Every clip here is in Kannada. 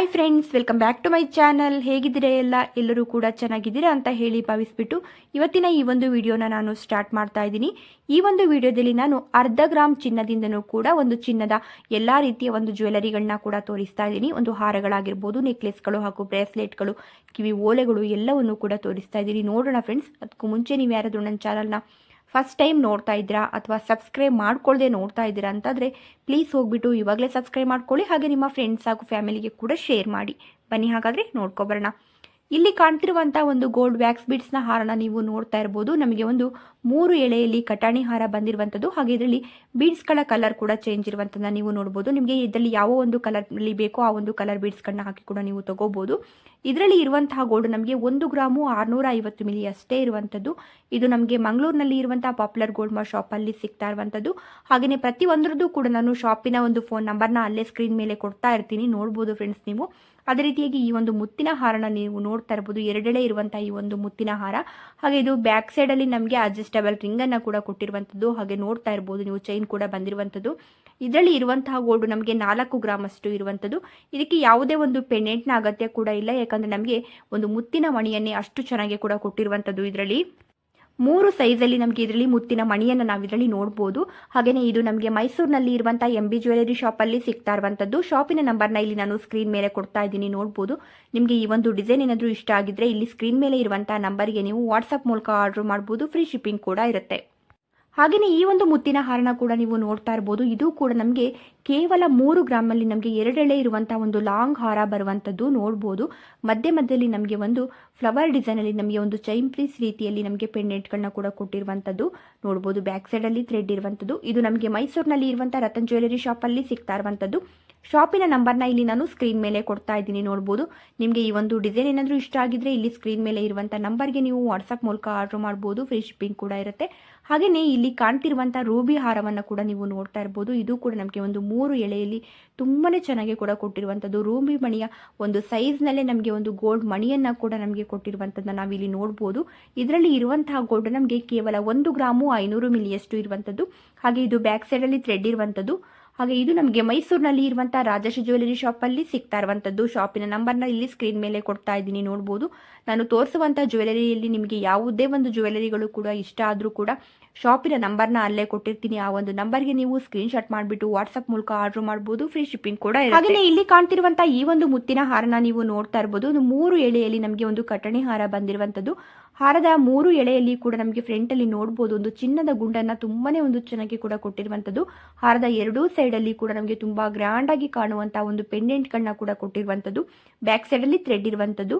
Hi friends welcome back to my channel ಹೇಗಿದ್ದೀರಾ ಎಲ್ಲ? ಎಲ್ಲರೂ ಕೂಡ ಚೆನ್ನಾಗಿದ್ದೀರಾ ಅಂತ ಹೇಳಿ ಭಾವಿಸ್ಬಿಟ್ಟು ಇವತ್ತಿನ ಈ ಒಂದು ವಿಡಿಯೋನ ನಾನು ಸ್ಟಾರ್ಟ್ ಮಾಡ್ತಾ ಇದ್ದೀನಿ. ಈ ಒಂದು ವಿಡಿಯೋದಲ್ಲಿ ನಾನು ಅರ್ಧ ಗ್ರಾಮ್ ಚಿನ್ನದಿಂದನೂ ಕೂಡ ಒಂದು ಚಿನ್ನದ ಎಲ್ಲ ರೀತಿಯ ಒಂದು ಜ್ಯುವೆಲರಿಗಳನ್ನ ಕೂಡ ತೋರಿಸ್ತಾ ಇದ್ದೀನಿ. ಒಂದು ಹಾರಗಳಾಗಿರ್ಬೋದು ನೆಕ್ಲೆಸ್ಗಳು ಹಾಗೂ ಬ್ರೇಸ್ಲೆಟ್ಗಳು ಕಿವಿ ಓಲೆಗಳು ಎಲ್ಲವನ್ನು ಕೂಡ ತೋರಿಸ್ತಾ ಇದ್ದೀನಿ. ನೋಡೋಣ ಫ್ರೆಂಡ್ಸ್ ಅದಕ್ಕೂ ಮುಂಚೆ ನೀವು ಯಾರಾದರೂ ನನ್ನ ಚಾನಲ್ನ ಫಸ್ಟ್ ಟೈಮ್ ನೋಡ್ತಾ ಇದ್ದೀರಾ ಅಥವಾ ಸಬ್ಸ್ಕ್ರೈಬ್ ಮಾಡ್ಕೊಳ್ಳದೆ ನೋಡ್ತಾ ಇದ್ದೀರಾ ಅಂತಂದರೆ ಪ್ಲೀಸ್ ಹೋಗ್ಬಿಟ್ಟು ಇವಾಗಲೇ ಸಬ್ಸ್ಕ್ರೈಬ್ ಮಾಡ್ಕೊಳ್ಳಿ. ಹಾಗೆ ನಿಮ್ಮ ಫ್ರೆಂಡ್ಸ್ ಹಾಗೂ ಫ್ಯಾಮಿಲಿಗೆ ಕೂಡ ಶೇರ್ ಮಾಡಿ. ಬನ್ನಿ ಹಾಗಾದರೆ ನೋಡ್ಕೊಬರೋಣ. ಇಲ್ಲಿ ಕಾಣ್ತಿರುವಂಥ ಒಂದು ಗೋಲ್ಡ್ ವ್ಯಾಕ್ಸ್ ಬೀಡ್ಸ್ನ ಹಾರನ ನೀವು ನೋಡ್ತಾ ಇರ್ಬೋದು. ನಮಗೆ ಒಂದು ಮೂರು ಎಳೆಯಲ್ಲಿ ಕಟಾಣಿ ಹಾರ ಬಂದಿರುವಂಥದ್ದು ಹಾಗೆ ಇದರಲ್ಲಿ ಬೀಡ್ಸ್ಗಳ ಕಲರ್ ಕೂಡ ಚೇಂಜ್ ಇರುವಂಥದ್ದನ್ನ ನೀವು ನೋಡ್ಬೋದು. ನಿಮಗೆ ಇದರಲ್ಲಿ ಯಾವ ಒಂದು ಕಲರ್ ಬೇಕೋ ಆ ಒಂದು ಕಲರ್ ಬೀಡ್ಸ್ಗಳನ್ನ ಹಾಕಿ ಕೂಡ ನೀವು ತಗೋಬೋದು. ಇದರಲ್ಲಿ ಇರುವಂತಹ ಗೋಲ್ಡ್ ನಮಗೆ ಒಂದು ಗ್ರಾಮು ಆರುನೂರ ಐವತ್ತು ಮಿಲಿ ಅಷ್ಟೇ ಇರುವಂಥದ್ದು. ಇದು ನಮಗೆ ಮಂಗಳೂರಿನಲ್ಲಿ ಇರುವಂತಹ ಪಾಪ್ಯುಲರ್ ಗೋಲ್ಡ್ ಮಾ ಶಾಪಲ್ಲಿ ಸಿಗ್ತಾ ಇರುವಂಥದ್ದು. ಹಾಗೆಯೇ ಪ್ರತಿಯೊಂದರದ್ದು ಕೂಡ ನಾನು ಶಾಪಿನ ಒಂದು ಫೋನ್ ನಂಬರ್ನ ಅಲ್ಲೇ ಸ್ಕ್ರೀನ್ ಮೇಲೆ ಕೊಡ್ತಾ ಇರ್ತೀನಿ. ನೋಡ್ಬೋದು ಫ್ರೆಂಡ್ಸ್ ನೀವು. ಅದೇ ರೀತಿಯಾಗಿ ಈ ಒಂದು ಮುತ್ತಿನ ಹಾರನ ನೀವು ನೋಡ್ತಾ ಇರ್ಬೋದು. ಎರಡೆಳೆ ಇರುವಂತಹ ಈ ಒಂದು ಮುತ್ತಿನ ಹಾರ. ಹಾಗೆ ಇದು ಬ್ಯಾಕ್ ಸೈಡಲ್ಲಿ ನಮಗೆ ಅಡ್ಜಸ್ಟಬಲ್ ಅನ್ನ ಕೂಡ ಕೊಟ್ಟಿರುವಂಥದ್ದು. ಹಾಗೆ ನೋಡ್ತಾ ಇರ್ಬೋದು ನೀವು. ಚೈನ್ ಕೂಡ ಬಂದಿರುವಂಥದ್ದು. ಇದರಲ್ಲಿ ಇರುವಂತಹ ಗೋಲ್ಡ್ ನಮಗೆ ನಾಲ್ಕು ಗ್ರಾಮ್ ಅಷ್ಟು ಇರುವಂಥದ್ದು. ಇದಕ್ಕೆ ಯಾವುದೇ ಒಂದು ಪೆಂಡೆಂಟ್ನ ಅಗತ್ಯ ಕೂಡ ಇಲ್ಲ. ಯಾಕಂದರೆ ನಮಗೆ ಒಂದು ಮುತ್ತಿನ ಮಣಿಯನ್ನೇ ಅಷ್ಟು ಚೆನ್ನಾಗಿ ಕೂಡ ಕೊಟ್ಟಿರುವಂಥದ್ದು ಇದರಲ್ಲಿ. ಮೂರು ಸೈಜಲ್ಲಿ ನಮಗೆ ಇದರಲ್ಲಿ ಮುತ್ತಿನ ಮಣಿಯನ್ನು ನಾವು ಇದರಲ್ಲಿ ನೋಡ್ಬೋದು. ಹಾಗೆಯೇ ಇದು ನಮಗೆ ಮೈಸೂರಿನಲ್ಲಿ ಇರುವಂಥ ಎಂ ಬಿ ಜ್ಯುವೆಲರಿ ಶಾಪಲ್ಲಿ ಸಿಗ್ತಾ ಇರುವಂಥದ್ದು. ಶಾಪಿನ ನಂಬರ್ನ ಇಲ್ಲಿ ನಾನು ಸ್ಕ್ರೀನ್ ಮೇಲೆ ಕೊಡ್ತಾ ಇದ್ದೀನಿ, ನೋಡ್ಬೋದು. ನಿಮಗೆ ಈ ಒಂದು ಡಿಸೈನ್ ಏನಾದರೂ ಇಷ್ಟ ಆಗಿದ್ರೆ ಇಲ್ಲಿ ಸ್ಕ್ರೀನ್ ಮೇಲೆ ಇರುವಂಥ ನಂಬರ್ಗೆ ನೀವು ವಾಟ್ಸಪ್ ಮೂಲಕ ಆರ್ಡರ್ ಮಾಡ್ಬೋದು. ಫ್ರೀ ಶಿಪ್ಪಿಂಗ್ ಕೂಡ ಇರುತ್ತೆ. ಹಾಗೆಯೇ ಈ ಒಂದು ಮುತ್ತಿನ ಹಾರನ ಕೂಡ ನೀವು ನೋಡ್ತಾ ಇರ್ಬೋದು. ಇದು ಕೂಡ ನಮಗೆ ಕೇವಲ ಮೂರು ಗ್ರಾಮಲ್ಲಿ ನಮಗೆ ಎರಡೆಳೆ ಇರುವಂತಹ ಒಂದು ಲಾಂಗ್ ಹಾರ ಬರುವಂಥದ್ದು ನೋಡ್ಬೋದು. ಮಧ್ಯೆ ಮಧ್ಯದಲ್ಲಿ ನಮಗೆ ಒಂದು ಫ್ಲವರ್ ಡಿಸೈನಲ್ಲಿ ನಮಗೆ ಒಂದು ಚೈನ್ ಪೀಸ್ ರೀತಿಯಲ್ಲಿ ನಮಗೆ ಪೆಂಡೆಂಟ್ಗಳನ್ನ ಕೂಡ ಕೊಟ್ಟಿರುವಂಥದ್ದು ನೋಡ್ಬೋದು. ಬ್ಯಾಕ್ ಸೈಡಲ್ಲಿ ಥ್ರೆಡ್ ಇರುವಂಥದ್ದು ಇದು ನಮಗೆ ಮೈಸೂರಿನಲ್ಲಿ ಇರುವಂಥ ರತನ್ ಜ್ಯುವೆಲರಿ ಶಾಪಲ್ಲಿ ಸಿಗ್ತಾ ಇರುವಂಥದ್ದು ಶಾಪಿನ ನಂಬರ್ನ ಇಲ್ಲಿ ನಾನು ಸ್ಕ್ರೀನ್ ಮೇಲೆ ಕೊಡ್ತಾ ಇದ್ದೀನಿ, ನೋಡ್ಬೋದು. ನಿಮಗೆ ಈ ಒಂದು ಡಿಸೈನ್ ಏನಾದರೂ ಇಷ್ಟ ಆಗಿದ್ರೆ ಇಲ್ಲಿ ಸ್ಕ್ರೀನ್ ಮೇಲೆ ಇರುವಂಥ ನಂಬರ್ಗೆ ನೀವು ವಾಟ್ಸಪ್ ಮೂಲಕ ಆರ್ಡ್ರ್ ಮಾಡ್ಬೋದು ಫ್ರೀ ಶಿಪ್ಪಿಂಗ್ ಕೂಡ ಇರುತ್ತೆ. ಹಾಗೆಯೇ ಇಲ್ಲಿ ಕಾಣ್ತಿರುವಂಥ ರೂಬಿ ಹಾರವನ್ನು ಕೂಡ ನೀವು ನೋಡ್ತಾ ಇರ್ಬೋದು. ಇದು ಕೂಡ ನಮಗೆ ಒಂದು ಮೂರು ಎಳೆಯಲ್ಲಿ ತುಂಬಾ ಚೆನ್ನಾಗಿ ಕೂಡ ಕೊಟ್ಟಿರುವಂಥದ್ದು ರೂಬಿ ಮಣಿಯ ಒಂದು ಸೈಜ್ನಲ್ಲೇ ನಮಗೆ ಒಂದು ಗೋಲ್ಡ್ ಮಣಿಯನ್ನು ಕೂಡ ನಮಗೆ ಕೊಟ್ಟಿರುವಂಥದ್ದನ್ನ ನಾವಿಲ್ಲಿ ನೋಡ್ಬೋದು. ಇದರಲ್ಲಿ ಇರುವಂತಹ ಗೋಲ್ಡ್ ನಮಗೆ ಕೇವಲ ಒಂದು ಗ್ರಾಮು ಐನೂರು ಮಿಲಿಯಷ್ಟು ಇರುವಂಥದ್ದು ಹಾಗೆ ಇದು ಬ್ಯಾಕ್ ಸೈಡಲ್ಲಿ ಥ್ರೆಡ್ ಇರುವಂಥದ್ದು ಹಾಗೆ ಇದು ನಮಗೆ ಮೈಸೂರಿನಲ್ಲಿ ಇರುವಂತಹ ರಾಜೇಶ್ ಜ್ಯುವೆಲರಿ ಶಾಪಲ್ಲಿ ಸಿಗ್ತಾ ಇರುವಂಥದ್ದು ಶಾಪಿನ ನಂಬರ್ನ ಇಲ್ಲಿ ಸ್ಕ್ರೀನ್ ಮೇಲೆ ಕೊಡ್ತಾ ಇದ್ದೀನಿ, ನೋಡ್ಬೋದು. ನಾನು ತೋರಿಸುವಂಥ ಜ್ಯುವೆಲರಿಯಲ್ಲಿ ನಿಮಗೆ ಯಾವುದೇ ಒಂದು ಜ್ಯುವೆಲರಿಗಳು ಕೂಡ ಇಷ್ಟ ಆದರೂ ಕೂಡ ಶಾಪಿನ ನಂಬರ್ನ ಅಲ್ಲೇ ಕೊಟ್ಟಿರ್ತೀನಿ. ಆ ಒಂದು ನಂಬರ್ಗೆ ನೀವು ಸ್ಕ್ರೀನ್ ಶಾಟ್ ಮಾಡಿಬಿಟ್ಟು ವಾಟ್ಸಪ್ ಮೂಲಕ ಆರ್ಡರ್ ಮಾಡಬಹುದು ಫ್ರೀ ಶಿಪ್ಪಿಂಗ್ ಕೂಡ ಹಾಗೆಯೇ ಇಲ್ಲಿ ಕಾಣ್ತಿರುವಂತಹ ಈ ಒಂದು ಮುತ್ತಿನ ಹಾರನ ನೀವು ನೋಡ್ತಾ ಇರ್ಬೋದು. ಒಂದು ಮೂರು ಎಳೆಯಲ್ಲಿ ನಮಗೆ ಒಂದು ಕಟ್ಟಣಿ ಹಾರ ಬಂದಿರುವಂಥದ್ದು ಹಾರದ ಮೂರು ಎಳೆಯಲ್ಲಿ ಕೂಡ ನಮಗೆ ಫ್ರಂಟಲ್ಲಿ ನೋಡಬಹುದು ಒಂದು ಚಿನ್ನದ ಗುಂಡನ್ನ ತುಂಬಾನೇ ಒಂದು ಚೆನ್ನಾಗಿ ಕೂಡ ಕೊಟ್ಟಿರುವಂತದ್ದು ಹಾರದ ಎರಡೂ ಅಲ್ಲಿ ಕೂಡ ನಮಗೆ ತುಂಬಾ ಗ್ರ್ಯಾಂಡ್ ಆಗಿ ಕಾಣುವಂತಹ ಒಂದು ಪೆಂಡೆಂಟ್ ಪೆಂಡೆಂಟ್ಗಳನ್ನ ಕೂಡ ಕೊಟ್ಟಿರುವಂತದ್ದು ಬ್ಯಾಕ್ ಸೈಡ್ ಅಲ್ಲಿ ಥ್ರೆಡ್ ಇರುವಂಥದ್ದು.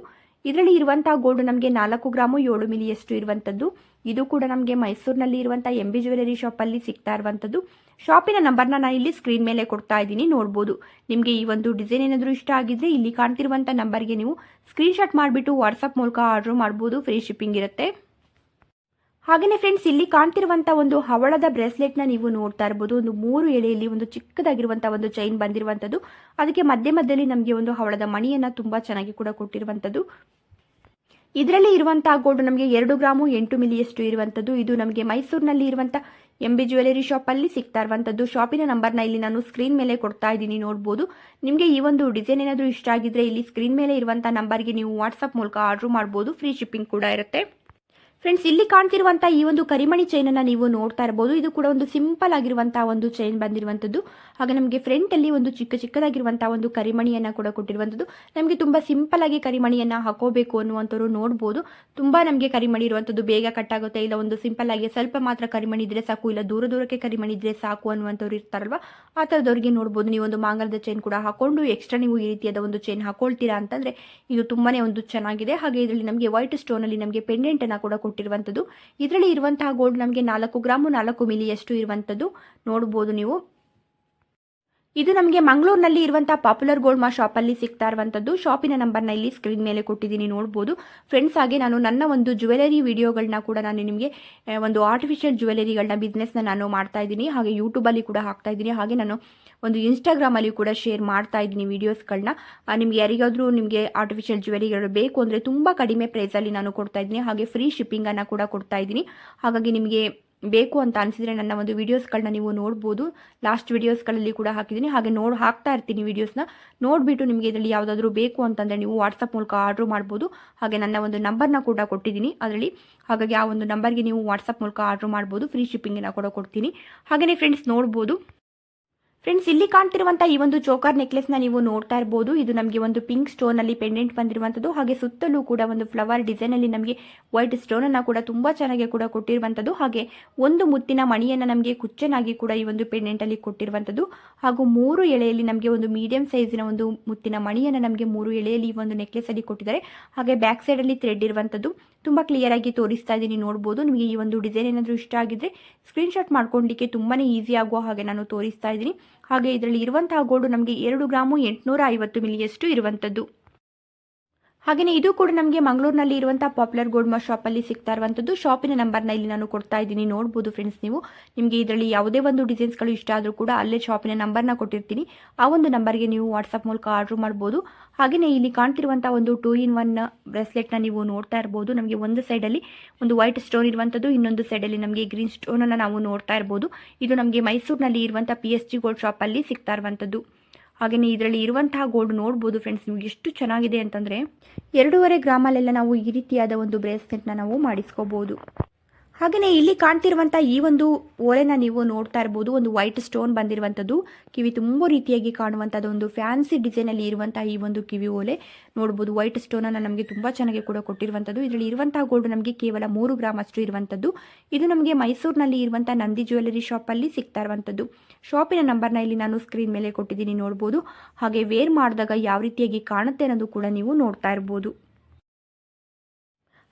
ಇದರಲ್ಲಿ ಇರುವಂತಹ ಗೋಲ್ಡ್ ನಮಗೆ ನಾಲ್ಕು ಗ್ರಾಮು ಏಳು ಮಿಲಿಯಷ್ಟು ಇರುವಂಥದ್ದು ಇದು ಕೂಡ ನಮಗೆ ಮೈಸೂರಿನಲ್ಲಿ ಇರುವಂಥ ಎಂ ಬಿ ಜ್ಯುವೆಲರಿ ಶಾಪಲ್ಲಿ ಸಿಗ್ತಾ ಇರುವಂಥದ್ದು ಶಾಪಿನ ನಂಬರ್ನ ನಾನು ಇಲ್ಲಿ ಸ್ಕ್ರೀನ್ ಮೇಲೆ ಕೊಡ್ತಾ ಇದ್ದೀನಿ, ನೋಡ್ಬೋದು. ನಿಮಗೆ ಈ ಒಂದು ಡಿಸೈನ್ ಏನಾದರೂ ಇಷ್ಟ ಆಗಿದ್ರೆ ಇಲ್ಲಿ ಕಾಣ್ತಿರುವಂಥ ನಂಬರ್ಗೆ ನೀವು ಸ್ಕ್ರೀನ್ಶಾಟ್ ಮಾಡಿಬಿಟ್ಟು ವಾಟ್ಸಪ್ ಮೂಲಕ ಆರ್ಡರ್ ಮಾಡ್ಬೋದು ಫ್ರೀ ಶಿಪ್ಪಿಂಗ್ ಇರುತ್ತೆ. ಹಾಗೆಯೇ ಫ್ರೆಂಡ್ಸ್ ಇಲ್ಲಿ ಕಾಣ್ತಿರುವಂಥ ಒಂದು ಹವಳದ ಬ್ರೇಸ್ಲೆಟ್ನ ನೀವು ನೋಡ್ತಾ ಇರ್ಬೋದು. ಒಂದು ಮೂರು ಎಳೆಯಲ್ಲಿ ಒಂದು ಚಿಕ್ಕದಾಗಿರುವಂಥ ಒಂದು ಚೈನ್ ಬಂದಿರುವಂಥದ್ದು ಅದಕ್ಕೆ ಮಧ್ಯೆ ಮಧ್ಯದಲ್ಲಿ ನಮಗೆ ಒಂದು ಹವಳದ ಮಣಿಯನ್ನು ತುಂಬ ಚೆನ್ನಾಗಿ ಕೂಡ ಕೊಟ್ಟಿರುವಂಥದ್ದು ಇದರಲ್ಲಿ ಇರುವಂತಹ ಗೋಲ್ಡ್ ನಮಗೆ ಎರಡು ಗ್ರಾಮು, ಎಂಟು ಮಿಲಿಯಷ್ಟು ಇರುವಂಥದ್ದು ಇದು ನಮಗೆ ಮೈಸೂರಿನಲ್ಲಿ ಇರುವಂಥ ಎಂ ಬಿ ಜ್ಯುವೆಲರಿ ಶಾಪಲ್ಲಿ ಸಿಗ್ತಾ ಇರುವಂಥದ್ದು ಶಾಪಿನ ನಂಬರ್ನ ಇಲ್ಲಿ ನಾನು ಸ್ಕ್ರೀನ್ ಮೇಲೆ ಕೊಡ್ತಾ ಇದ್ದೀನಿ, ನೋಡ್ಬೋದು. ನಿಮಗೆ ಈ ಒಂದು ಡಿಸೈನ್ ಏನಾದರೂ ಇಷ್ಟ ಆಗಿದ್ರೆ ಇಲ್ಲಿ ಸ್ಕ್ರೀನ್ ಮೇಲೆ ಇರುವಂಥ ನಂಬರ್ಗೆ ನೀವು ವಾಟ್ಸಪ್ ಮೂಲಕ ಆರ್ಡರ್ ಮಾಡ್ಬೋದು. ಫ್ರೀ ಶಿಪ್ಪಿಂಗ್ ಕೂಡ ಇರುತ್ತೆ. ಫ್ರೆಂಡ್ಸ್ ಇಲ್ಲಿ ಕಾಣ್ತಿರುವಂತಹ ಈ ಒಂದು ಕರಿಮಣಿ ಚೈನನ್ನು ನೀವು ನೋಡ್ತಾ ಇರಬಹುದು ಇದು ಕೂಡ ಒಂದು ಸಿಂಪಲ್ ಆಗಿರುವಂತಹ ಒಂದು ಚೈನ್ ಬಂದಿರುವಂಥದ್ದು ಹಾಗೆ ನಮಗೆ ಫ್ರಂಟಲ್ಲಿ ಒಂದು ಚಿಕ್ಕ ಚಿಕ್ಕದಾಗಿರುವಂತಹ ಒಂದು ಕರಿಮಣಿಯನ್ನ ಕೂಡ ಕೊಟ್ಟಿರುವಂತದ್ದು. ನಮಗೆ ತುಂಬಾ ಸಿಂಪಲ್ ಆಗಿ ಕರಿಮಣಿಯನ್ನ ಹಾಕೋಬೇಕು ಅನ್ನುವಂಥವ್ರು ನೋಡಬಹುದು ತುಂಬಾ ನಮಗೆ ಕರಿಮಣಿ ಇರುವಂತದ್ದು ಬೇಗ ಕಟ್ ಆಗುತ್ತೆ. ಇಲ್ಲ ಒಂದು ಸಿಂಪಲ್ ಆಗಿ ಸ್ವಲ್ಪ ಮಾತ್ರ ಕರಿಮಣಿ ಇದ್ರೆ ಸಾಕು, ಇಲ್ಲ ದೂರ ದೂರಕ್ಕೆ ಕರಿಮಣಿ ಇದ್ರೆ ಸಾಕು ಅನ್ನುವಂಥವ್ರು ಇರ್ತಾರಲ್ವ, ಆ ಥರದವ್ರಿಗೆ ನೋಡಬಹುದು ನೀವು ಒಂದು ಮಾಂಗಲ್ಯದ ಚೈನ್ ಕೂಡ ಹಾಕೊಂಡು ಎಕ್ಸ್ಟ್ರಾ ನೀವು ಈ ರೀತಿಯಾದ ಒಂದು ಚೈನ್ ಹಾಕೊಳ್ತೀರಾ ಅಂತಂದ್ರೆ ಇದು ತುಂಬಾನೇ ಒಂದು ಚೆನ್ನಾಗಿದೆ. ಹಾಗೆ ಇದರಲ್ಲಿ ನಮಗೆ ವೈಟ್ ಸ್ಟೋನ್ ಅಲ್ಲಿ ನಮಗೆ ಪೆಂಡೆಂಟ್ ಅನ್ನ ಕೂಡ ಕೊಟ್ಟಿರುವಂಥದ್ದು. ಇದರಲ್ಲಿ ಇರುವಂತಹ ಗೋಲ್ಡ್ ನಮಗೆ ನಾಲ್ಕು ಗ್ರಾಮು, ನಾಲ್ಕು ಮಿಲಿಯಷ್ಟು ಇರುವಂಥದ್ದು. ನೋಡ್ಬೋದು ನೀವು. ಇದು ನಮಗೆ ಮಂಗಳೂರಿನಲ್ಲಿ ಇರುವಂತಹ ಪಾಪ್ಯುಲರ್ ಗೋಲ್ಡ್ ಮಾ ಶಾಪಲ್ಲಿ ಸಿಗ್ತಾ ಇರುವಂಥದ್ದು. ಶಾಪಿನ ನಂಬರ್ನ ಇಲ್ಲಿ ಸ್ಕ್ರೀನ್ ಮೇಲೆ ಕೊಟ್ಟಿದ್ದೀನಿ, ನೋಡ್ಬೋದು. ಫ್ರೆಂಡ್ಸ್ ಹಾಗೆ ನಾನು ನನ್ನ ಒಂದು ಜ್ಯುವೆಲರಿ ವಿಡಿಯೋಗಳನ್ನ ಕೂಡ ನಾನು ನಿಮಗೆ ಒಂದು ಆರ್ಟಿಫಿಷಿಯಲ್ ಜ್ಯುವೆಲರಿಗಳನ್ನ ಬಿಸ್ನೆಸ್ನ ನಾನು ಮಾಡ್ತಾ ಇದ್ದೀನಿ. ಹಾಗೆ ಯೂಟ್ಯೂಬಲ್ಲಿ ಕೂಡ ಹಾಕ್ತಾ ಇದ್ದೀನಿ. ಹಾಗೆ ನಾನು ಒಂದು ಇನ್ಸ್ಟಾಗ್ರಾಮಲ್ಲಿ ಕೂಡ ಶೇರ್ ಮಾಡ್ತಾ ಇದ್ದೀನಿ ವೀಡಿಯೋಸ್ಗಳನ್ನ ನಿಮ್ಗೆ ಯಾರಿಗಾದರೂ ನಿಮಗೆ ಆರ್ಟಿಫಿಷಿಯಲ್ ಜ್ಯುವೆಲಿಗಳು ಬೇಕು ಅಂದರೆ ತುಂಬ ಕಡಿಮೆ ಪ್ರೈಸಲ್ಲಿ ನಾನು ಕೊಡ್ತಾ ಇದ್ದೀನಿ. ಹಾಗೆ ಫ್ರೀ ಶಿಪ್ಪಿಂಗನ್ನು ಕೂಡ ಕೊಡ್ತಾ ಇದ್ದೀನಿ. ಹಾಗಾಗಿ ನಿಮಗೆ ಬೇಕು ಅಂತ ಅನಿಸಿದರೆ ನನ್ನ ಒಂದು ವೀಡಿಯೋಸ್ಗಳನ್ನ ನೀವು ನೋಡ್ಬೋದು. ಲಾಸ್ಟ್ ವೀಡಿಯೋಸ್ಗಳಲ್ಲಿ ಕೂಡ ಹಾಕಿದ್ದೀನಿ. ಹಾಗೆ ನೋಡಿ, ಹಾಕ್ತಾ ಇರ್ತೀನಿ ವೀಡಿಯೋಸ್ನ ನೋಡಿಬಿಟ್ಟು ನಿಮಗೆ ಇದರಲ್ಲಿ ಯಾವುದಾದ್ರೂ ಬೇಕು ಅಂತಂದರೆ ನೀವು ವಾಟ್ಸಪ್ ಮೂಲಕ ಆರ್ಡ್ರ್ ಮಾಡ್ಬೋದು. ಹಾಗೆ ನನ್ನ ಒಂದು ನಂಬರ್ನ ಕೂಡ ಕೊಟ್ಟಿದ್ದೀನಿ ಅದರಲ್ಲಿ. ಹಾಗಾಗಿ ಆ ಒಂದು ನಂಬರ್ಗೆ ನೀವು ವಾಟ್ಸಪ್ ಮೂಲಕ ಆರ್ಡ್ರ್ ಮಾಡ್ಬೋದು. ಫ್ರೀ ಶಿಪ್ಪಿಂಗನ್ನು ಕೂಡ ಕೊಡ್ತೀನಿ. ಹಾಗೆಯೇ ಫ್ರೆಂಡ್ಸ್ ನೋಡ್ಬೋದು. ಫ್ರೆಂಡ್ಸ್ ಇಲ್ಲಿ ಕಾಣ್ತಿರುವಂತಹ ಈ ಒಂದು ಚೋಕರ್ನ ನೀವು ನೋಡ್ತಾ ಇರಬಹುದು ಇದು ನಮಗೆ ಒಂದು ಪಿಂಕ್ ಸ್ಟೋನ್ ಅಲ್ಲಿ ಪೆಂಡೆಂಟ್ ಬಂದಿರುವಂತದ್ದು. ಹಾಗೆ ಸುತ್ತಲೂ ಕೂಡ ಒಂದು ಫ್ಲವರ್ ಡಿಸೈನ್ ಅಲ್ಲಿ ನಮಗೆ ವೈಟ್ ಸ್ಟೋನ್ ಅನ್ನ ಕೂಡ ತುಂಬಾ ಚೆನ್ನಾಗಿ ಕೂಡ ಕೊಟ್ಟಿರುವಂತದ್ದು. ಹಾಗೆ ಒಂದು ಮುತ್ತಿನ ಮಣಿಯನ್ನು ನಮಗೆ ಕುಚ್ಚನಾಗಿ ಕೂಡ ಈ ಒಂದು ಪೆಂಡೆಂಟ್ ಅಲ್ಲಿ ಕೊಟ್ಟಿರುವಂತದ್ದು. ಹಾಗೂ ಮೂರು ಎಳೆಯಲ್ಲಿ ನಮಗೆ ಒಂದು ಮೀಡಿಯಂ ಸೈಜಿನ ಒಂದು ಮುತ್ತಿನ ಮಣಿಯನ್ನು ನಮಗೆ ಮೂರು ಎಳೆಯಲ್ಲಿ ಈ ಒಂದು ನೆಕ್ಲೆಸ್ ಅಲ್ಲಿ ಕೊಟ್ಟಿದ್ದಾರೆ. ಹಾಗೆ ಬ್ಯಾಕ್ ಸೈಡ್ ಅಲ್ಲಿ ಥ್ರೆಡ್ ಇರುವಂತದ್ದು. ತುಂಬಾ ಕ್ಲಿಯರ್ ಆಗಿ ತೋರಿಸ್ತಾ ಇದ್ದೀನಿ ನೋಡಬಹುದು ನಿಮಗೆ ಈ ಒಂದು ಡಿಸೈನ್ ಏನಾದರೂ ಇಷ್ಟ ಆಗಿದ್ರೆ ಸ್ಕ್ರೀನ್ಶಾಟ್ ಮಾಡ್ಕೊಂಡಿಕ್ಕೆ ತುಂಬಾನೇ ಈಸಿ ಆಗುವ ಹಾಗೆ ನಾನು ತೋರಿಸ್ತಾ ಇದ್ದೀನಿ. ಹಾಗೆ ಇದರಲ್ಲಿ ಇರುವಂತಹ ಗೋಡು ನಮಗೆ ಎರಡು ಗ್ರಾಮು ಎಂಟುನೂರ ಐವತ್ತು ಮಿಲಿಯಷ್ಟು ಇರುವಂಥದ್ದು. ಹಾಗೆಯೇ ಇದು ಕೂಡ ನಮಗೆ ಮಂಗಳೂರಿನಲ್ಲಿ ಇರುವಂಥ ಪಾಪ್ಯುಲರ್ ಗೋಲ್ಡ್ ಶಾಪ್ ಶಾಪಲ್ಲಿ ಸಿಗ್ತಾ ಇರುವಂಥದ್ದು ಶಾಪಿನ ನಂಬರ್ನ ಇಲ್ಲಿ ನಾನು ಕೊಡ್ತಾ ಇದ್ದೀನಿ. ನೋಡಬಹುದು ಫ್ರೆಂಡ್ಸ್ ನೀವು. ನಿಮಗೆ ಇದರಲ್ಲಿ ಯಾವುದೇ ಒಂದು ಡಿಸೈನ್ಸ್ಗಳು ಇಷ್ಟ ಆದರೂ ಕೂಡ ಅಲ್ಲೇ ಶಾಪಿನ ನಂಬರ್ನ ಕೊಟ್ಟಿರ್ತೀನಿ. ಆ ಒಂದು ನಂಬರ್ಗೆ ನೀವು ವಾಟ್ಸಪ್ ಮೂಲಕ ಆರ್ಡರ್ ಮಾಡ್ಬೋದು. ಹಾಗೆಯೇ ಇಲ್ಲಿ ಕಾಣ್ತಿರುವಂತಹ ಒಂದು ಟೂ ಇನ್ ಒನ್ನ ನೀವು ನೋಡ್ತಾ ಇರ್ಬೋದು. ನಮಗೆ ಒಂದು ಸೈಡಲ್ಲಿ ಒಂದು ವೈಟ್ ಸ್ಟೋನ್ ಇರುವಂಥದ್ದು ಇನ್ನೊಂದು ಸೈಡಲ್ಲಿ ನಮಗೆ ಗ್ರೀನ್ ಸ್ಟೋನನ್ನು ನಾವು ನೋಡ್ತಾ ಇರ್ಬೋದು. ಇದು ನಮಗೆ ಮೈಸೂರಿನಲ್ಲಿ ಇರುವಂಥ ಪಿ ಎಸ್ ಜಿ ಗೋಲ್ಡ್ ಶಾಪಲ್ಲಿ ಸಿಗ್ತಾ ಇರುವಂಥದ್ದು ಹಾಗೆಯೇ ಇದರಲ್ಲಿ ಇರುವಂತಹ ಗೋಲ್ಡ್ ನೋಡ್ಬೋದು ಫ್ರೆಂಡ್ಸ್ ನಿಮ್ಗೆ ಎಷ್ಟು ಚೆನ್ನಾಗಿದೆ ಅಂತಂದರೆ, ಎರಡೂವರೆ ಗ್ರಾಮಲ್ಲೆಲ್ಲ ನಾವು ಈ ರೀತಿಯಾದ ಒಂದು ಬ್ರೇಸ್ಲೆಟ್ನ ನಾವು ಮಾಡಿಸ್ಕೋಬೋದು. ಹಾಗೆಯೇ ಇಲ್ಲಿ ಕಾಣ್ತಿರುವಂಥ ಈ ಒಂದು ಓಲೆನ ನೀವು ನೋಡ್ತಾ ಇರ್ಬೋದು, ಒಂದು ವೈಟ್ ಸ್ಟೋನ್ ಬಂದಿರುವಂಥದ್ದು. ಕಿವಿ ತುಂಬ ರೀತಿಯಾಗಿ ಕಾಣುವಂಥದ್ದು, ಒಂದು ಫ್ಯಾನ್ಸಿ ಡಿಸೈನಲ್ಲಿ ಇರುವಂತಹ ಈ ಒಂದು ಕಿವಿ ಓಲೆ. ನೋಡ್ಬೋದು ವೈಟ್ ಸ್ಟೋನನ್ನು ನಮಗೆ ತುಂಬ ಚೆನ್ನಾಗಿ ಕೂಡ ಕೊಟ್ಟಿರುವಂಥದ್ದು. ಇದರಲ್ಲಿ ಇರುವಂತಹ ಗೋಲ್ಡ್ ನಮಗೆ ಕೇವಲ ಮೂರು ಗ್ರಾಮ್ ಅಷ್ಟು ಇರುವಂಥದ್ದು. ಇದು ನಮಗೆ ಮೈಸೂರಿನಲ್ಲಿ ಇರುವಂಥ ನಂದಿ ಜ್ಯುವೆಲರಿ ಶಾಪಲ್ಲಿ ಸಿಗ್ತಾ ಇರುವಂಥದ್ದು. ಶಾಪಿನ ನಂಬರ್ನ ಇಲ್ಲಿ ನಾನು ಸ್ಕ್ರೀನ್ ಮೇಲೆ ಕೊಟ್ಟಿದ್ದೀನಿ ನೋಡ್ಬೋದು. ಹಾಗೆ ವೇರ್ ಮಾಡಿದಾಗ ಯಾವ ರೀತಿಯಾಗಿ ಕಾಣುತ್ತೆ ಅನ್ನೋದು ಕೂಡ ನೀವು ನೋಡ್ತಾ ಇರ್ಬೋದು.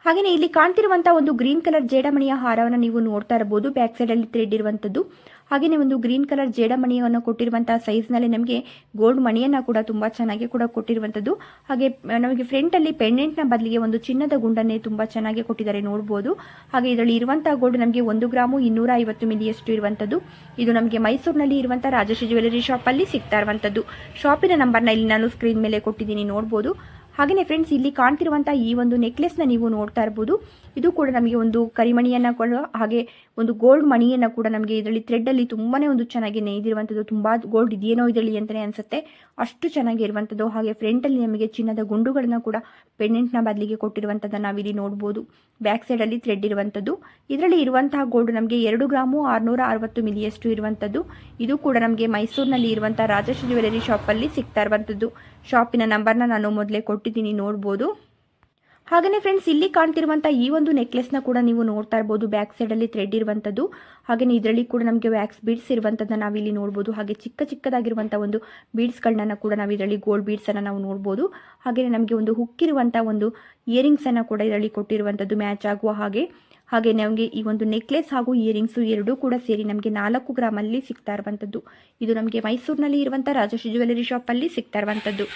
ಹಾಗೆಯೇ ಇಲ್ಲಿ ಕಾಣ್ತಿರುವಂತಹ ಒಂದು ಗ್ರೀನ್ ಕಲರ್ ಜೇಡಮಣಿಯ ಹಾರವನ್ನು ನೀವು ನೋಡ್ತಾ ಇರಬಹುದು. ಬ್ಯಾಕ್ ಸೈಡಲ್ಲಿ ಥ್ರೆಡ್ ಇರುವಂತದ್ದು. ಹಾಗೆಯೇ ಒಂದು ಗ್ರೀನ್ ಕಲರ್ ಜೇಡಮಣಿಯನ್ನು ಸೈಜ್ನಲ್ಲಿ ನಮಗೆ ಗೋಲ್ಡ್ ಮಣಿಯನ್ನ ಕೂಡ ತುಂಬಾ ಚೆನ್ನಾಗಿ ಕೂಡ ಕೊಟ್ಟಿರುವಂತದ್ದು. ಹಾಗೆ ನಮಗೆ ಫ್ರಂಟ್ ಅಲ್ಲಿ ಪೆಂಡೆಂಟ್ನ ಬದಲಿಗೆ ಒಂದು ಚಿನ್ನದ ಗುಂಡನ್ನೇ ತುಂಬಾ ಚೆನ್ನಾಗಿ ಕೊಟ್ಟಿದ್ದಾರೆ ನೋಡಬಹುದು ಹಾಗೆ ಇದರಲ್ಲಿ ಇರುವಂತಹ ಗೋಲ್ಡ್ ನಮಗೆ ಒಂದು ಗ್ರಾಮು ಇನ್ನೂರ ಐವತ್ತು ಮಿಲಿಯಷ್ಟು ಇರುವಂತದ್ದು. ಇದು ನಮಗೆ ಮೈಸೂರಿನಲ್ಲಿ ಇರುವಂತಹ ರಾಜಶ್ರೀ ಜ್ಯುವೆಲರಿ ಶಾಪ್ ಅಲ್ಲಿ ಸಿಗ್ತಾ ಇರುವಂತದ್ದು. ಶಾಪಿನ ನಂಬರ್ನ ಇಲ್ಲಿ ನಾನು ಸ್ಕ್ರೀನ್ ಮೇಲೆ ಕೊಟ್ಟಿದ್ದೀನಿ ನೋಡ್ಬೋದು. ಹಾಗೆಯೇ ಫ್ರೆಂಡ್ಸ್ ಇಲ್ಲಿ ಕಾಣ್ತಿರುವಂಥ ಈ ಒಂದು ನೆಕ್ಲೆಸ್ನ ನೀವು ನೋಡ್ತಾ ಇರ್ಬೋದು. ಇದು ಕೂಡ ನಮಗೆ ಒಂದು ಕರಿಮಣಿಯನ್ನು ಹಾಗೆ ಒಂದು ಗೋಲ್ಡ್ ಮಣಿಯನ್ನು ಕೂಡ ನಮಗೆ ಇದರಲ್ಲಿ ಥ್ರೆಡ್ಡಲ್ಲಿ ತುಂಬಾ ಒಂದು ಚೆನ್ನಾಗಿ ನೇಯ್ದಿರುವಂಥದ್ದು ತುಂಬ ಗೋಲ್ಡ್ ಇದೆಯೇನೋ ಇದರಲ್ಲಿ ಅಂತಲೇ ಅನಿಸುತ್ತೆ. ಅಷ್ಟು ಚೆನ್ನಾಗಿ ಇರುವಂಥದ್ದು ಹಾಗೆ ಫ್ರಂಟಲ್ಲಿ ನಮಗೆ ಚಿನ್ನದ ಗುಂಡುಗಳನ್ನು ಕೂಡ ಪೆಂಡೆಂಟ್ನ ಬದಲಿಗೆ ಕೊಟ್ಟಿರುವಂಥದ್ದನ್ನು ನಾವಿಲ್ಲಿ ನೋಡ್ಬೋದು. ಬ್ಯಾಕ್ ಸೈಡಲ್ಲಿ ಥ್ರೆಡ್ ಇರುವಂಥದ್ದು ಇದರಲ್ಲಿ ಇರುವಂತಹ ಗೋಲ್ಡ್ ನಮಗೆ ಎರಡು ಗ್ರಾಮು ಆರುನೂರ ಅರವತ್ತು ಮಿಲಿಯಷ್ಟು ಇರುವಂಥದ್ದು ಇದು ಕೂಡ ನಮಗೆ ಮೈಸೂರಿನಲ್ಲಿ ಇರುವಂಥ ರಾಜಶ್ರೀ ಜ್ಯುವೆಲರಿ ಶಾಪಲ್ಲಿ ಸಿಗ್ತಾ ಇರುವಂಥದ್ದು ಶಾಪಿನ ನಂಬರ್ನ ನಾನು ಮೊದಲೇ ಕೊಟ್ಟಿದ್ದೀನಿ ನೋಡ್ಬೋದು. ಹಾಗೆಯೇ ಫ್ರೆಂಡ್ಸ್ ಇಲ್ಲಿ ಕಾಣ್ತಿರುವಂಥ ಈ ಒಂದು ನೆಕ್ಲೆಸ್ನ ಕೂಡ ನೀವು ನೋಡ್ತಾ ಇರ್ಬೋದು ಬ್ಯಾಕ್ ಸೈಡಲ್ಲಿ ಥ್ರೆಡ್ ಇರುವಂಥದ್ದು ಹಾಗೆಯೇ ಇದರಲ್ಲಿ ಕೂಡ ನಮಗೆ ವ್ಯಾಕ್ಸ್ ಬೀಡ್ಸ್ ಇರುವಂಥದ್ದನ್ನು ನಾವಿಲ್ಲಿ ನೋಡ್ಬೋದು. ಹಾಗೆ ಚಿಕ್ಕ ಚಿಕ್ಕದಾಗಿರುವಂಥ ಒಂದು ಬೀಡ್ಸ್ಗಳನ್ನ ಕೂಡ ನಾವು ಇದರಲ್ಲಿ ಗೋಲ್ಡ್ ಬೀಡ್ಸನ್ನು ನಾವು ನೋಡ್ಬೋದು. ಹಾಗೆಯೇ ನಮಗೆ ಒಂದು ಹುಕ್ಕಿರುವಂಥ ಒಂದು ಇಯರಿಂಗ್ಸನ್ನು ಕೂಡ ಇದರಲ್ಲಿ ಕೊಟ್ಟಿರುವಂಥದ್ದು ಮ್ಯಾಚ್ ಆಗುವ ಹಾಗೆ. ಹಾಗೆ ನಮಗೆ ಈ ಒಂದು ನೆಕ್ಲೆಸ್ ಹಾಗೂ ಇಯರಿಂಗ್ಸು ಎರಡೂ ಕೂಡ ಸೇರಿ ನಮಗೆ ನಾಲ್ಕು ಗ್ರಾಮಲ್ಲಿ ಸಿಗ್ತಾ ಇರುವಂಥದ್ದು ಇದು ನಮಗೆ ಮೈಸೂರಿನಲ್ಲಿ ಇರುವಂಥ ರಾಜಶ್ರೀ ಜ್ಯುವೆಲರಿ ಶಾಪಲ್ಲಿ ಸಿಗ್ತಾ ಇರುವಂಥದ್ದು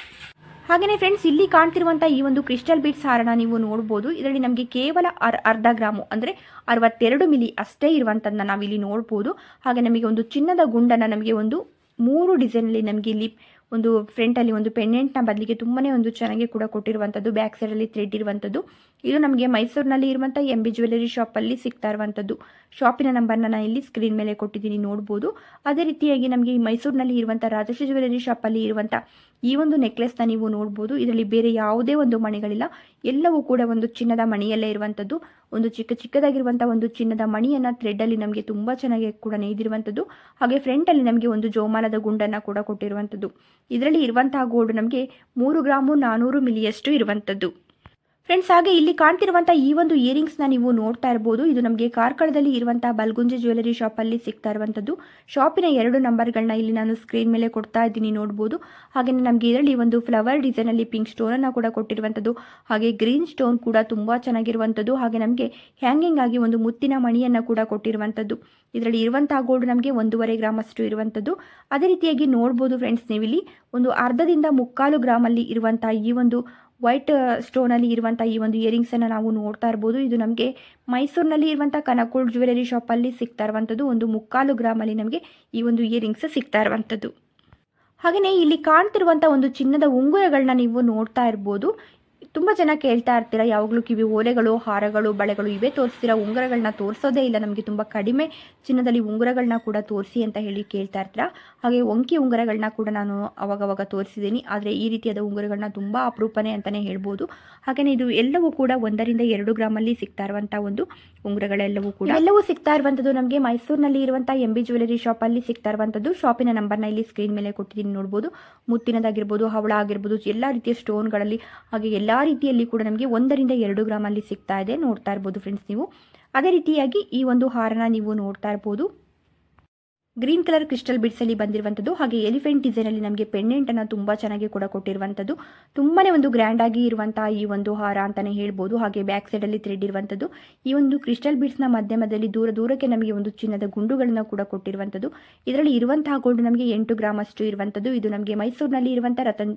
ಹಾಗೆಯೇ ಫ್ರೆಂಡ್ಸ್ ಇಲ್ಲಿ ಕಾಣ್ತಿರುವಂಥ ಈ ಒಂದು ಕ್ರಿಸ್ಟಲ್ ಬೀಟ್ಸ್ ಹಾರನ ನೀವು ನೋಡ್ಬೋದು. ಇದರಲ್ಲಿ ನಮಗೆ ಕೇವಲ ಅರ್ ಅರ್ಧ ಗ್ರಾಮು ಅಂದರೆ ಅರವತ್ತೆರಡು ಮಿಲಿ ಅಷ್ಟೇ ಇರುವಂಥದ್ದನ್ನ ನಾವಿಲ್ಲಿ ನೋಡ್ಬೋದು. ಹಾಗೆ ನಮಗೆ ಒಂದು ಚಿನ್ನದ ಗುಂಡನ್ನು ನಮಗೆ ಒಂದು ಮೂರು ಡಿಸೈನಲ್ಲಿ ನಮಗೆ ಇಲ್ಲಿ ಒಂದು ಫ್ರಂಟಲ್ಲಿ ಒಂದು ಪೆಂಡೆಂಟ್ನ ಬದಲಿಗೆ ತುಂಬಾನೇ ಒಂದು ಚೆನ್ನಾಗಿ ಕೂಡ ಕೊಟ್ಟಿರುವಂಥದ್ದು ಬ್ಯಾಕ್ ಸೈಡಲ್ಲಿ ಥ್ರೆಡ್ ಇರುವಂಥದ್ದು ಇದು ನಮಗೆ ಮೈಸೂರಿನಲ್ಲಿ ಇರುವಂಥ ಎಂ ಬಿ ಜ್ಯುವೆಲರಿ ಶಾಪಲ್ಲಿ ಸಿಗ್ತಾ ಇರುವಂಥದ್ದು ಶಾಪಿನ ನಂಬರ್ನ ನಾನು ಇಲ್ಲಿ ಸ್ಕ್ರೀನ್ ಮೇಲೆ ಕೊಟ್ಟಿದ್ದೀನಿ, ನೋಡ್ಬೋದು. ಅದೇ ರೀತಿಯಾಗಿ ನಮಗೆ ಮೈಸೂರಿನಲ್ಲಿ ಇರುವಂಥ ರಾಜಶ್ರೀ ಜ್ಯುವೆಲರಿ ಶಾಪಲ್ಲಿ ಇರುವಂಥ ಈ ಒಂದು ನೆಕ್ಲೆಸ್ನ ನೀವು ನೋಡ್ಬೋದು. ಇದರಲ್ಲಿ ಬೇರೆ ಯಾವುದೇ ಒಂದು ಮಣಿಗಳಿಲ್ಲ. ಎಲ್ಲವೂ ಕೂಡ ಒಂದು ಚಿನ್ನದ ಮಣಿಯಲ್ಲೇ ಇರುವಂಥದ್ದು. ಒಂದು ಚಿಕ್ಕ ಚಿಕ್ಕದಾಗಿರುವಂಥ ಒಂದು ಚಿನ್ನದ ಮಣಿಯನ್ನು ಥ್ರೆಡ್ಡಲ್ಲಿ ನಮಗೆ ತುಂಬ ಚೆನ್ನಾಗಿ ಕೂಡ ನೇಯ್ದಿರುವಂಥದ್ದು. ಹಾಗೆ ಫ್ರಂಟಲ್ಲಿ ನಮಗೆ ಒಂದು ಜೋಮಾನದ ಗುಂಡನ್ನು ಕೂಡ ಕೊಟ್ಟಿರುವಂಥದ್ದು. ಇದರಲ್ಲಿ ಇರುವಂತಹ ಗೋಲ್ಡ್ ನಮಗೆ ಮೂರು ಗ್ರಾಮು ನಾನೂರು ಮಿಲಿಯಷ್ಟು ಇರುವಂಥದ್ದು. ಫ್ರೆಂಡ್ಸ್ ಹಾಗೆ ಇಲ್ಲಿ ಕಾಣ್ತಿರುವಂಥ ಈ ಒಂದು ಇಯರಿಂಗ್ಸ್ನ ನೀವು ನೋಡ್ತಾ ಇರ್ಬೋದು. ಇದು ನಮಗೆ ಕಾರ್ಕಳದಲ್ಲಿ ಇರುವಂಥ ಬಲ್ಗುಂಜೆ ಜ್ಯುವೆಲರಿ ಶಾಪಲ್ಲಿ ಸಿಗ್ತಾ ಇರುವಂಥದ್ದು. ಶಾಪಿನ ಎರಡು ನಂಬರ್ಗಳನ್ನ ಇಲ್ಲಿ ನಾನು ಸ್ಕ್ರೀನ್ ಮೇಲೆ ಕೊಡ್ತಾ ಇದ್ದೀನಿ ನೋಡ್ಬೋದು. ಹಾಗೆ ನಮಗೆ ಇದರಲ್ಲಿ ಒಂದು ಫ್ಲವರ್ ಡಿಸೈನಲ್ಲಿ ಪಿಂಕ್ ಸ್ಟೋನನ್ನು ಕೂಡ ಕೊಟ್ಟಿರುವಂಥದ್ದು. ಹಾಗೆ ಗ್ರೀನ್ ಸ್ಟೋನ್ ಕೂಡ ತುಂಬ ಚೆನ್ನಾಗಿರುವಂಥದ್ದು. ಹಾಗೆ ನಮಗೆ ಹ್ಯಾಂಗಿಂಗ್ ಆಗಿ ಒಂದು ಮುತ್ತಿನ ಮಣಿಯನ್ನು ಕೂಡ ಕೊಟ್ಟಿರುವಂಥದ್ದು. ಇದರಲ್ಲಿ ಇರುವಂತಹ ಗೋಲ್ಡ್ ನಮಗೆ ಒಂದೂವರೆ ಗ್ರಾಮ್ ಅಷ್ಟು ಇರುವಂಥದ್ದು. ಅದೇ ರೀತಿಯಾಗಿ ನೋಡ್ಬೋದು ಫ್ರೆಂಡ್ಸ್ ನೀವಿಲ್ಲಿ. ಒಂದು ಅರ್ಧದಿಂದ ಮುಕ್ಕಾಲು ಗ್ರಾಮಲ್ಲಿ ಇರುವಂತಹ ಈ ಒಂದು ವೈಟ್ ಸ್ಟೋನಲ್ಲಿ ಇರುವಂಥ ಈ ಒಂದು ಇಯರಿಂಗ್ಸನ್ನು ನಾವು ನೋಡ್ತಾ ಇರ್ಬೋದು. ಇದು ನಮಗೆ ಮೈಸೂರಿನಲ್ಲಿ ಇರುವಂಥ ಕನಕೋಳ್ ಜ್ಯುವೆಲರಿ ಶಾಪಲ್ಲಿ ಸಿಗ್ತಾ ಇರುವಂಥದ್ದು. ಒಂದು ಮುಕ್ಕಾಲು ಗ್ರಾಮಲ್ಲಿ ನಮಗೆ ಈ ಒಂದು ಇಯರಿಂಗ್ಸ್ ಸಿಗ್ತಾ ಇರುವಂಥದ್ದು. ಹಾಗೆಯೇ ಇಲ್ಲಿ ಕಾಣ್ತಿರುವಂಥ ಒಂದು ಚಿನ್ನದ ಉಂಗುರಗಳನ್ನ ನೀವು ನೋಡ್ತಾ ಇರ್ಬೋದು. ತುಂಬ ಜನ ಕೇಳ್ತಾ ಇರ್ತೀರಾ, ಯಾವಾಗಲೂ ಕಿವಿ ಓಲೆಗಳು, ಹಾರಗಳು, ಬಳೆಗಳು ಇವೇ ತೋರಿಸ್ತೀರಾ ಉಂಗುರಗಳನ್ನ ತೋರಿಸೋದೇ ಇಲ್ಲ, ನಮಗೆ ತುಂಬ ಕಡಿಮೆ ಚಿನ್ನದಲ್ಲಿ ಉಂಗುರಗಳನ್ನ ಕೂಡ ತೋರಿಸಿ ಅಂತ ಹೇಳಿ ಕೇಳ್ತಾ ಇರ್ತೀರಾ? ಹಾಗೆ ಒಂಕಿ ಉಂಗುರಗಳನ್ನ ಕೂಡ ನಾನು ಅವಾಗವಾಗ ತೋರಿಸಿದ್ದೀನಿ, ಆದರೆ ಈ ರೀತಿಯಾದ ಉಂಗುರಗಳನ್ನ ತುಂಬ ಅಪರೂಪನೇ ಅಂತಲೇ ಹೇಳ್ಬೋದು. ಹಾಗೆಯೇ ಇದು ಎಲ್ಲವೂ ಕೂಡ ಒಂದರಿಂದ ಎರಡು ಗ್ರಾಮಲ್ಲಿ ಸಿಗ್ತಾ ಇರುವಂಥ ಒಂದು ಉಂಗುರಗಳೆಲ್ಲವೂ ಕೂಡ. ಎಲ್ಲವೂ ಸಿಗ್ತಾ ಇರುವಂಥದ್ದು ನಮಗೆ ಮೈಸೂರಿನಲ್ಲಿ ಇರುವಂಥ ಎಂ ಬಿ ಜ್ಯುವೆಲರಿ ಶಾಪಲ್ಲಿ ಸಿಗ್ತಾ ಇರುವಂಥದ್ದು ಶಾಪಿನ ನಂಬರ್ನ ಇಲ್ಲಿ ಸ್ಕ್ರೀನ್ ಮೇಲೆ ಕೊಟ್ಟಿದ್ದೀನಿ, ನೋಡ್ಬೋದು. ಮುತ್ತಿನದಾಗಿರ್ಬೋದು, ಹವಳ ಆಗಿರ್ಬೋದು, ಎಲ್ಲ ರೀತಿಯ ಸ್ಟೋನ್ಗಳಲ್ಲಿ ಹಾಗೆ ಎಲ್ಲ ರೀತಿಯಲ್ಲಿ ಕೂಡ ನಮಗೆ ಒಂದರಿಂದ ಎರಡು ಗ್ರಾಮಲ್ಲಿ ಸಿಗ್ತಾ ಇದೆ. ನೋಡ್ತಾ ಇರ್ಬೋದು ಫ್ರೆಂಡ್ಸ್ ನೀವು. ಅದೇ ರೀತಿಯಾಗಿ ಈ ಒಂದು ಹಾರನ ನೀವು ನೋಡ್ತಾ ಇರ್ಬೋದು. ಗ್ರೀನ್ ಕಲರ್ ಕ್ರಿಸ್ಟಲ್ ಬಿಡ್ಸಲ್ಲಿ ಬಂದಿರುವಂಥದ್ದು, ಹಾಗೆ ಎಲಿಫೆಂಟ್ ಡಿಸೈನಲ್ಲಿ ನಮಗೆ ಪೆಂಡೆಂಟನ್ನು ತುಂಬ ಚೆನ್ನಾಗಿ ಕೂಡ ಕೊಟ್ಟಿರುವಂಥದ್ದು. ತುಂಬಾನೇ ಒಂದು ಗ್ರ್ಯಾಂಡ್ ಆಗಿ ಇರುವಂತಹ ಈ ಒಂದು ಹಾರ ಅಂತಾನೆ ಹೇಳ್ಬೋದು. ಹಾಗೆ ಬ್ಯಾಕ್ ಸೈಡಲ್ಲಿ ಥ್ರೆಡ್ ಇರುವಂಥದ್ದು. ಈ ಒಂದು ಕ್ರಿಸ್ಟಲ್ನ ಮಧ್ಯಮದಲ್ಲಿ ದೂರ ದೂರಕ್ಕೆ ನಮಗೆ ಒಂದು ಚಿನ್ನದ ಗುಂಡುಗಳನ್ನು ಕೂಡ ಕೊಟ್ಟಿರುವಂಥದ್ದು. ಇದರಲ್ಲಿ ಇರುವಂತಹ ಗೋಲ್ಡ್ ನಮಗೆ ಎಂಟು ಗ್ರಾಮ್ ಅಷ್ಟು ಇರುವಂಥದ್ದು. ಇದು ನಮಗೆ ಮೈಸೂರಿನಲ್ಲಿ ಇರುವಂಥ ರತನ್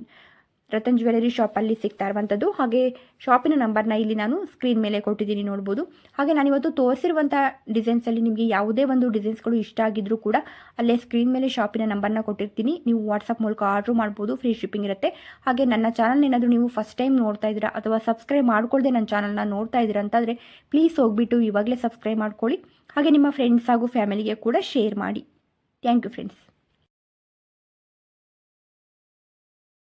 ರತನ್ ಜ್ಯುವೆಲರಿ ಶಾಪಲ್ಲಿ ಸಿಗ್ತಾ ಇರುವಂಥದ್ದು. ಹಾಗೆ ಶಾಪಿನ ನಂಬರ್ನ ಇಲ್ಲಿ ನಾನು ಸ್ಕ್ರೀನ್ ಮೇಲೆ ಕೊಟ್ಟಿದ್ದೀನಿ ನೋಡ್ಬೋದು. ಹಾಗೆ ನಾನು ನಾನಿವತ್ತು ತೋರಿಸಿರುವಂಥ ಡಿಸೈನ್ಸಲ್ಲಿ ನಿಮಗೆ ಯಾವುದೇ ಒಂದು ಡಿಸೈನ್ಸ್ಗಳು ಇಷ್ಟ ಆಗಿದ್ರೂ ಕೂಡ ಅಲ್ಲೇ ಸ್ಕ್ರೀನ್ ಮೇಲೆ ಶಾಪಿನ ನಂಬರ್ನ ಕೊಟ್ಟಿರ್ತೀನಿ. ನೀವು ವಾಟ್ಸಪ್ ಮೂಲಕ ಆರ್ಡ್ರ್ ಮಾಡ್ಬೋದು ಫ್ರೀ ಶಿಪ್ಪಿಂಗ್ ಇರುತ್ತೆ. ಹಾಗೆ ನನ್ನ ಚಾನಲ್ ಏನಾದರೂ ನೀವು ಫಸ್ಟ್ ಟೈಮ್ ನೋಡ್ತಾ ಇದ್ದೀರಾ ಅಥವಾ ಸಬ್ಸ್ಕ್ರೈಬ್ ಮಾಡ್ಕೊಳ್ಳದೆ ನನ್ನ ಚಾನಲ್ನ ನೋಡ್ತಾ ಇದ್ದೀರಾ ಅಂತಂದರೆ ಪ್ಲೀಸ್ ಹೋಗ್ಬಿಟ್ಟು ಇವಾಗಲೇ ಸಬ್ಸ್ಕ್ರೈಬ್ ಮಾಡ್ಕೊಳ್ಳಿ. ಹಾಗೆ ನಿಮ್ಮ ಫ್ರೆಂಡ್ಸ್ ಹಾಗೂ ಫ್ಯಾಮಿಲಿಗೆ ಕೂಡ ಶೇರ್ ಮಾಡಿ. Thank you friends